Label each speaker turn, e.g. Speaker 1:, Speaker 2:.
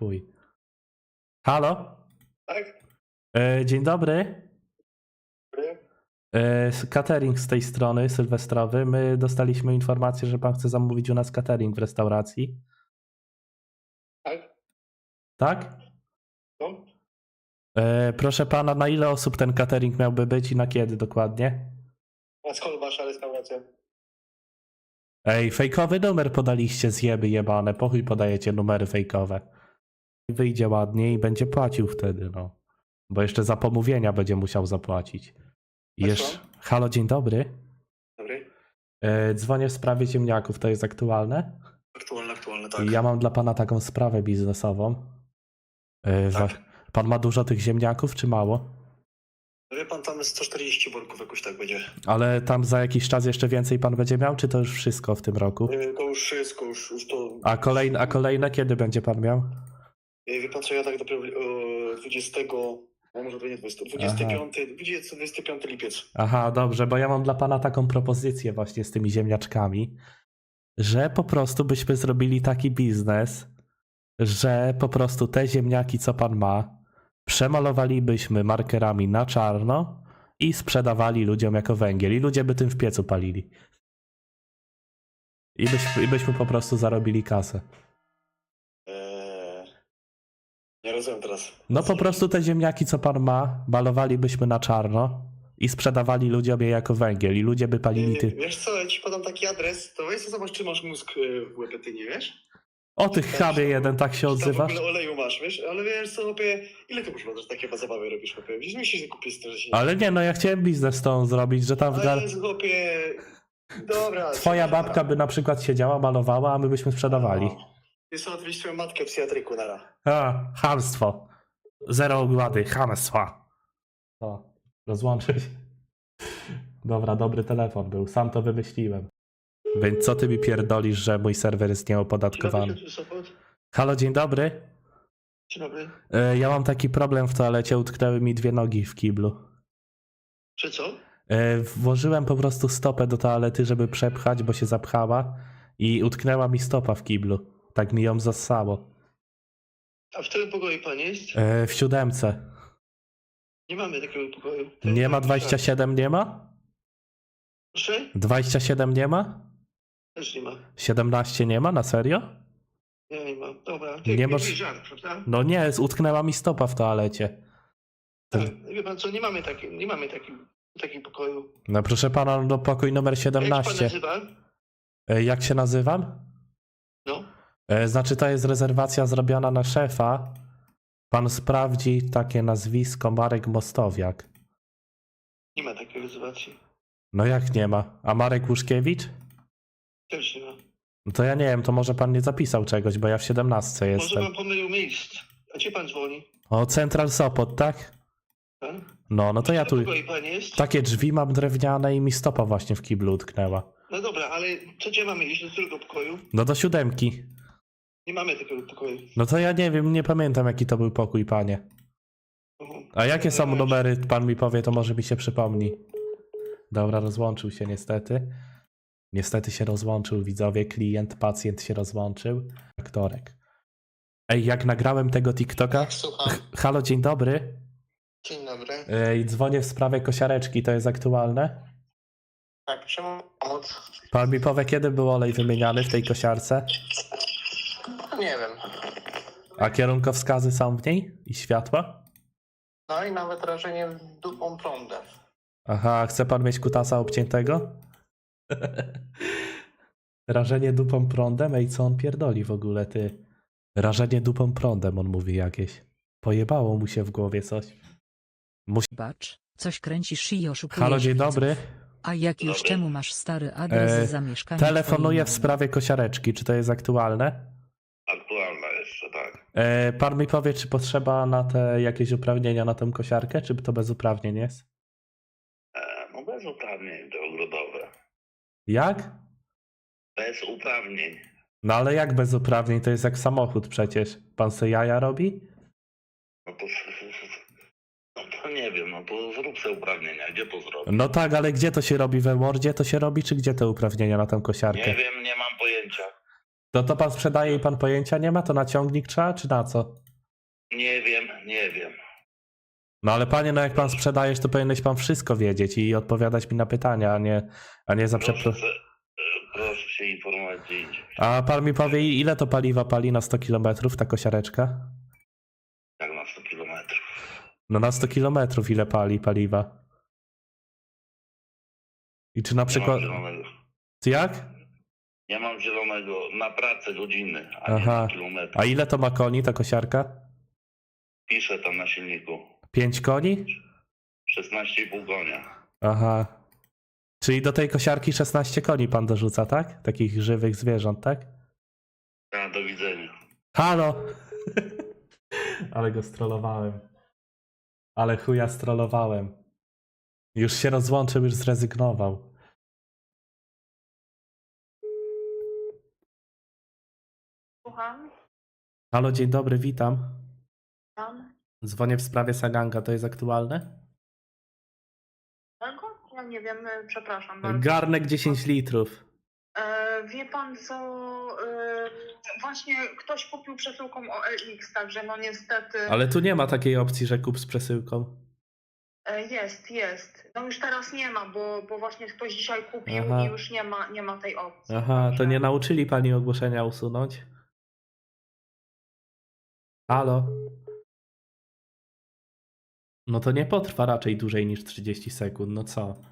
Speaker 1: chuj. Halo?
Speaker 2: Tak?
Speaker 1: E, dzień dobry.
Speaker 2: Dobry.
Speaker 1: E, catering z tej strony, sylwestrowy. My dostaliśmy informację, że pan chce zamówić u nas catering w restauracji.
Speaker 2: Tak?
Speaker 1: Tak?
Speaker 2: No?
Speaker 1: E, proszę pana, na ile osób ten catering miałby być i na kiedy dokładnie?
Speaker 2: A skąd wasza restauracja?
Speaker 1: Ej, fejkowy numer podaliście, zjeby jebane. Po chuj podajecie numery fejkowe. Wyjdzie ładnie i będzie płacił wtedy, no. Bo jeszcze za pomówienia będzie musiał zapłacić. I jeszcze... Halo, dzień dobry.
Speaker 2: Dobry.
Speaker 1: E, dzwonię w sprawie ziemniaków, to jest aktualne?
Speaker 2: Aktualne, aktualne, tak.
Speaker 1: Ja mam dla pana taką sprawę biznesową. E,
Speaker 2: Tak.
Speaker 1: wa- Pan ma dużo tych ziemniaków, czy mało?
Speaker 2: No Wie pan, tam jest 140 worków jakoś tak będzie.
Speaker 1: Ale tam za jakiś czas jeszcze więcej pan będzie miał, czy to już wszystko w tym roku?
Speaker 2: Yy, To już wszystko, już, już to...
Speaker 1: A kolejne, a kolejne kiedy będzie pan miał?
Speaker 2: Ja tak dopiero yy, 20... No może to nie 20, 25, 20, 25 lipiec.
Speaker 1: Aha, dobrze, bo ja mam dla pana taką propozycję właśnie z tymi ziemniaczkami, że po prostu byśmy zrobili taki biznes, że po prostu te ziemniaki, co pan ma, przemalowalibyśmy markerami na czarno i sprzedawali ludziom jako węgiel. I ludzie by tym w piecu palili. I byśmy, i byśmy po prostu zarobili kasę.
Speaker 2: Nie rozumiem teraz.
Speaker 1: No po prostu te ziemniaki, co pan ma, malowalibyśmy na czarno i sprzedawali ludziom je jako węgiel. I ludzie by palili ty...
Speaker 2: Wiesz co, ja ci podam taki adres, to weź zobacz, czy masz mózg yy, w łebie, ty nie wiesz?
Speaker 1: O tych chamie jeden, tak się
Speaker 2: Czy tam w
Speaker 1: odzywasz?
Speaker 2: ogóle oleju masz, wiesz? Ale wiesz co, chłopie, ile ty możesz takie zabawy robisz, chłopie? Wiesz, myślisz, że że się...
Speaker 1: Ale nie, no ja chciałem biznes z tą zrobić, że tam w gar...
Speaker 2: Ale jest, chłopie... Dobra.
Speaker 1: twoja babka by na przykład siedziała, malowała, a my byśmy sprzedawali.
Speaker 2: Wiesz co, odwieźć matkę psychiatryku, nara.
Speaker 1: A, chamstwo. Zero ogłady, chamstwa. O, rozłączyć. Dobra, dobry telefon był, sam to wymyśliłem. Więc co ty mi pierdolisz, że mój serwer jest nieopodatkowany? Halo, dzień dobry.
Speaker 2: Dzień dobry.
Speaker 1: E, Ja mam taki problem w toalecie, utknęły mi dwie nogi w kiblu.
Speaker 2: Czy co?
Speaker 1: E, Włożyłem po prostu stopę do toalety, żeby przepchać, bo się zapchała i utknęła mi stopa w kiblu. Tak mi ją zassało.
Speaker 2: A w którym pokoju pan jest?
Speaker 1: E, W siódemce.
Speaker 2: Nie mamy takiego pokoju.
Speaker 1: Nie ma 27, nie ma?
Speaker 2: Proszę?
Speaker 1: 27 nie ma?
Speaker 2: Też nie ma.
Speaker 1: 17 nie ma? Na serio?
Speaker 2: Nie, nie ma. Dobra.
Speaker 1: Nie
Speaker 2: Nie
Speaker 1: masz-
Speaker 2: masz... żart, prawda?
Speaker 1: No nie, utknęła mi stopa w toalecie.
Speaker 2: Tak. Wie pan co, nie mamy takiego, nie mamy takiego, takiego pokoju.
Speaker 1: No proszę pana, no pokój numer
Speaker 2: Jak się pan
Speaker 1: 17.
Speaker 2: nazywa?
Speaker 1: E, Jak się nazywam? E, Znaczy to jest rezerwacja zrobiona na szefa. Pan sprawdzi takie nazwisko Marek Mostowiak.
Speaker 2: Nie ma takiej rezerwacji.
Speaker 1: No jak nie ma? A Marek Łuszkiewicz?
Speaker 2: Też nie ma.
Speaker 1: No to ja nie wiem, to może pan nie zapisał czegoś, bo ja w 17
Speaker 2: Może
Speaker 1: jestem.
Speaker 2: pan pomylił miejsc. A gdzie pan dzwoni?
Speaker 1: O, Central Sopot, tak?
Speaker 2: Tak?
Speaker 1: No, no to ja tu...
Speaker 2: pan jest?
Speaker 1: Takie drzwi mam drewniane i mi stopa właśnie w kiblu utknęła.
Speaker 2: No dobra, ale co gdzie mamy iść? Do którego pokoju?
Speaker 1: No do siódemki.
Speaker 2: Nie mamy takiego pokoju.
Speaker 1: No to ja nie wiem, nie pamiętam jaki to był pokój, panie. A jakie są numery, pan mi powie, to może mi się przypomni. Dobra, rozłączył się niestety. Niestety się rozłączył, widzowie, klient, pacjent się rozłączył. Aktorek. Ej, jak nagrałem tego TikToka...
Speaker 2: Słucham.
Speaker 1: Halo, dzień dobry.
Speaker 2: Dzień dobry.
Speaker 1: Ej, dzwonię w sprawie kosiareczki, to jest aktualne?
Speaker 2: Tak, czemu pomóc?
Speaker 1: Pan mi powie, kiedy był olej wymieniany w tej kosiarce?
Speaker 2: Nie wiem.
Speaker 1: A kierunkowskazy są w niej? I światła?
Speaker 2: No i nawet rażenie dupą prądem.
Speaker 1: Aha, chce pan mieć kutasa obciętego? Rażenie dupą prądem? Ej, co on pierdoli w ogóle, ty? Rażenie dupą prądem, on mówi jakieś. Pojebało mu się w głowie coś.
Speaker 3: Bacz, coś kręcisz i oszukujesz
Speaker 1: Halo, dzień
Speaker 3: widzów.
Speaker 1: dobry.
Speaker 3: A jak już czemu masz stary adres
Speaker 1: E,
Speaker 3: zamieszkania?
Speaker 1: Telefonuję w sprawie kosiareczki. Czy to jest aktualne?
Speaker 4: Tak.
Speaker 1: E, pan mi powie, czy potrzeba na te jakieś uprawnienia na tę kosiarkę, czy to bez uprawnień jest?
Speaker 4: E, no bez uprawnień te ogrodowe.
Speaker 1: Jak?
Speaker 4: Bez uprawnień.
Speaker 1: No ale jak bez uprawnień? To jest jak samochód przecież. Pan se jaja robi?
Speaker 4: No to, no to nie wiem, no to zrób sobie uprawnienia. Gdzie to zrobić?
Speaker 1: No tak, ale gdzie to się robi? We Wordzie to się robi, czy gdzie te uprawnienia na tę kosiarkę?
Speaker 4: Nie wiem, nie mam pojęcia.
Speaker 1: To to pan sprzedaje i pan pojęcia nie ma? To na ciągnik trzeba, czy na co?
Speaker 4: Nie wiem, nie wiem.
Speaker 1: No ale panie, no jak pan sprzedajesz, to powinieneś pan wszystko wiedzieć i odpowiadać mi na pytania, a nie, a nie za
Speaker 4: Proszę, se, proszę się informować gdzie indziej.
Speaker 1: A pan mi powie, ile to paliwa pali na 100 km ta kosiareczka?
Speaker 4: Jak na 100 kilometrów.
Speaker 1: No na 100 km ile pali paliwa? I czy na przykład... Jak?
Speaker 4: Nie mam zielonego na pracę godziny, a nie
Speaker 1: Aha.
Speaker 4: na kilometr.
Speaker 1: A ile to ma koni ta kosiarka?
Speaker 4: Piszę tam na silniku.
Speaker 1: 5 koni?
Speaker 4: 16,5 konia.
Speaker 1: Aha. Czyli do tej kosiarki 16 koni pan dorzuca, tak? Takich żywych zwierząt, tak?
Speaker 4: A, do widzenia.
Speaker 1: Halo! Ale go strollowałem. Ale chuja strollowałem. Już się rozłączył, już zrezygnował.
Speaker 5: Słucham,
Speaker 1: Halo, dzień dobry, witam.
Speaker 5: tam.
Speaker 1: Dzwonię w sprawie Saganga, to jest aktualne?
Speaker 5: Czego? Ja nie wiem, e, przepraszam bardzo.
Speaker 1: Garnek 10 litrów.
Speaker 5: E, wie pan co, e, właśnie ktoś kupił przesyłką OLX, także no niestety
Speaker 1: Ale tu nie ma takiej opcji, że kup z przesyłką.
Speaker 5: e, jest, jest. No już teraz nie ma, bo, bo właśnie ktoś dzisiaj kupił
Speaker 1: Aha.
Speaker 5: i już nie ma, nie ma tej opcji.
Speaker 1: Aha, to
Speaker 5: Także-
Speaker 1: nie nauczyli pani ogłoszenia usunąć? Halo? No to nie potrwa raczej dłużej niż 30 sekund, no co?